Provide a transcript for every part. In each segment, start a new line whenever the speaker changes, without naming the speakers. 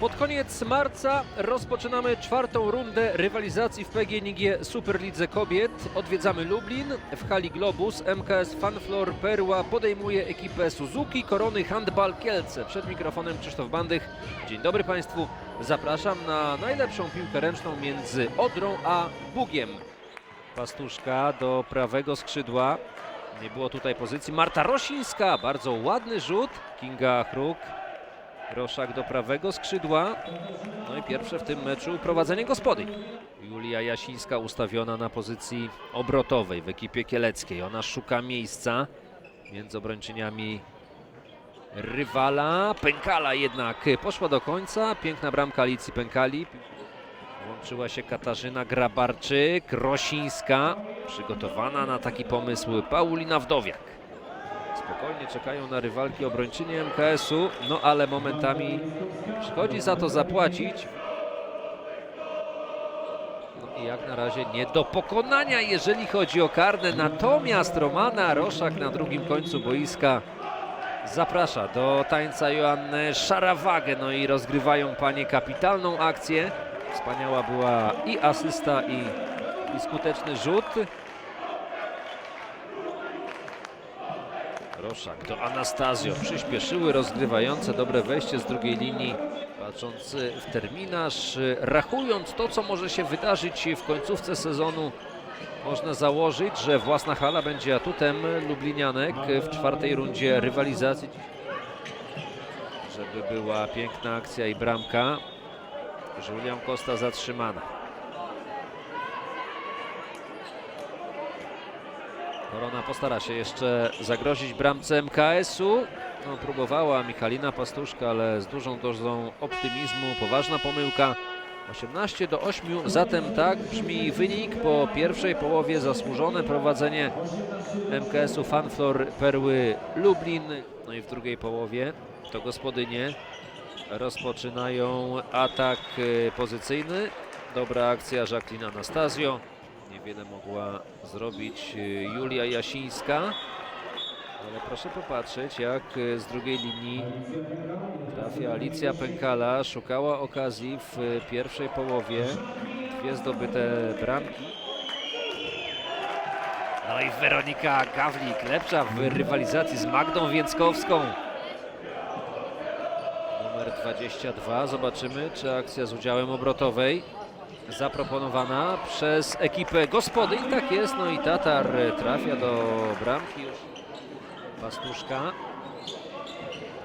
Pod koniec marca rozpoczynamy czwartą rundę rywalizacji w PGNiG Superlidze Kobiet. Odwiedzamy Lublin. W hali Globus MKS Fanflor Perła podejmuje ekipę Suzuki Korony Handball Kielce. Przed mikrofonem Krzysztof Bandych. Dzień dobry Państwu. Zapraszam na najlepszą piłkę ręczną między Odrą a Bugiem. Pastuszka do prawego skrzydła. Nie było tutaj pozycji. Marta Rosińska, bardzo ładny rzut. Kinga Chruk. Roszak do prawego skrzydła. No i pierwsze w tym meczu prowadzenie gospodyń. Julia Jasińska ustawiona na pozycji obrotowej w ekipie kieleckiej. Ona szuka miejsca między obrończyniami rywala. Pękala jednak poszła do końca. Piękna bramka Alicji Pękali. Włączyła się Katarzyna Grabarczyk, Rosińska, przygotowana na taki pomysł Paulina Wdowiak. Spokojnie czekają na rywalki obrończyni MKS-u, no ale momentami przychodzi za to zapłacić. No i jak na razie nie do pokonania, jeżeli chodzi o karne. Natomiast Romana Roszak na drugim końcu boiska zaprasza do tańca Joannę Szarawagę. No i rozgrywają panie kapitalną akcję. Wspaniała była i asysta, i, i skuteczny rzut. Roszak do Anastazjo. Przyspieszyły rozgrywające dobre wejście z drugiej linii. Patrząc w terminarz, rachując to, co może się wydarzyć w końcówce sezonu, można założyć, że własna hala będzie atutem Lublinianek w czwartej rundzie rywalizacji. Żeby była piękna akcja i bramka. Julian Costa zatrzymana. Korona postara się jeszcze zagrozić bramce MKS-u. No, próbowała Michalina Pastuszka, ale z dużą dozą optymizmu. Poważna pomyłka. 18 do 8, zatem tak brzmi wynik po pierwszej połowie zasłużone prowadzenie MKS-u Fanflor Perły Lublin. No i w drugiej połowie to gospodynie rozpoczynają atak e, pozycyjny. Dobra akcja Jacqueline Anastazjo. Niewiele mogła zrobić e, Julia Jasińska. Ale proszę popatrzeć, jak e, z drugiej linii trafia Alicja Pękala. Szukała okazji w e, pierwszej połowie. Dwie zdobyte bramki. No i Weronika Gawlik, lepsza w rywalizacji z Magdą Więckowską. Numer 22. Zobaczymy, czy akcja z udziałem obrotowej zaproponowana przez ekipę gospodyń. Tak jest, no i Tatar trafia do bramki już. Pastuszka.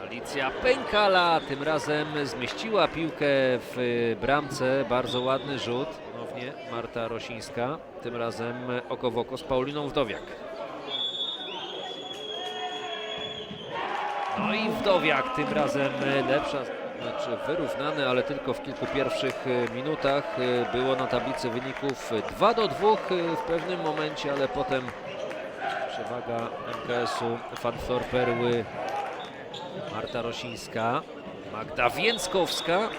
Alicja Pękala tym razem zmieściła piłkę w bramce. Bardzo ładny rzut. Ponownie Marta Rosińska. Tym razem oko w oko z Pauliną Wdowiak. No i Wdowiak tym razem lepsza. Znaczy wyrównany, ale tylko w kilku pierwszych e, minutach. E, Było na tablicy wyników 2 do 2 w pewnym momencie, ale potem przewaga MKS-u Fanflor Perły Marta Rosińska, Magda Więckowska.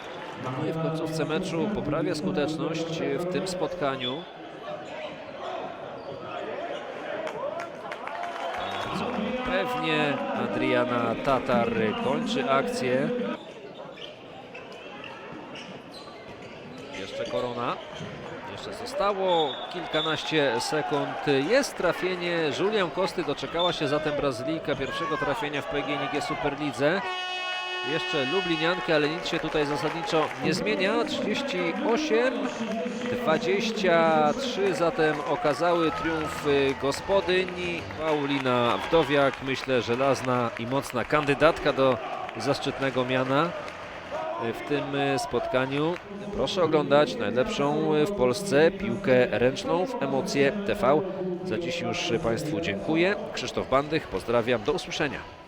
No i w końcówce meczu poprawia skuteczność w tym spotkaniu. Bardzo pewnie Adriana Tatar kończy akcję. Jeszcze Korona. Jeszcze zostało kilkanaście sekund. Jest trafienie. Julian Kosty doczekała się zatem Brazylijka pierwszego trafienia w PGNiG Superlidze. Jeszcze Lubliniankę, ale nic się tutaj zasadniczo nie zmienia. 38, 23 zatem okazały triumf y, gospodyń. Paulina Wdowiak, myślę, żelazna i mocna kandydatka do zaszczytnego miana w tym y, spotkaniu. Proszę oglądać najlepszą y, w Polsce piłkę ręczną w Emocje TV. Za dziś już Państwu dziękuję. Krzysztof Bandych, pozdrawiam, do usłyszenia.